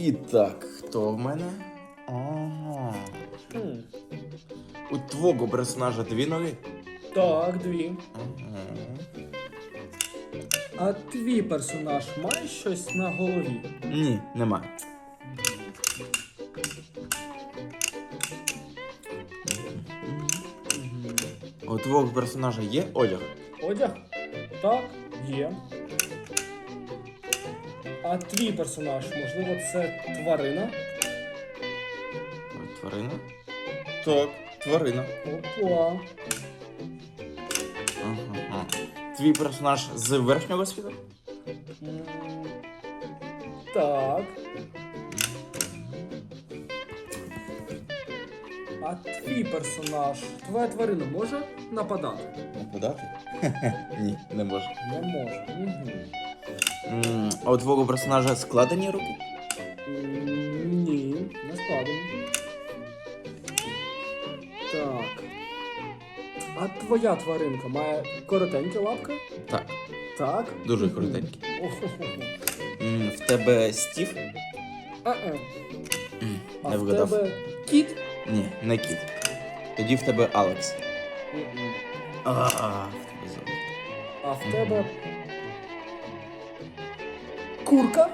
І так, хто в мене? Ага. Хм. У твого персонажа дві ноги? Так, дві. Ага. А твій персонаж має щось на голові? Ні, немає. У твого персонажа є одяг? Одяг? Так, є. А твій персонаж, можливо, це тварина? Тварина? Так, тварина. Опа. Ага. Твій персонаж з верхнього світу? М, Так. А твій персонаж, твоя тварина може нападати? Нападати? Ні, не може. Не може. Угу. А у твого персонажа складені руки? Ні, не складено. Так. А твоя тваринка має коротенькі лапки? Так, Так. дуже коротенькі. Охо-хо-хо. М, В тебе стів? Е-е. М, А Не в вгадав. тебе кіт? Ні, не кіт. Тоді в тебе Алекс. Мгм. А, в тебе золото. А в тебе. Курка?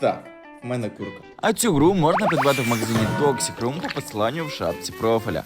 Так, в мене курка. А цю гру можна придбати в магазині Toxic Room по посиланню в шапці профіля.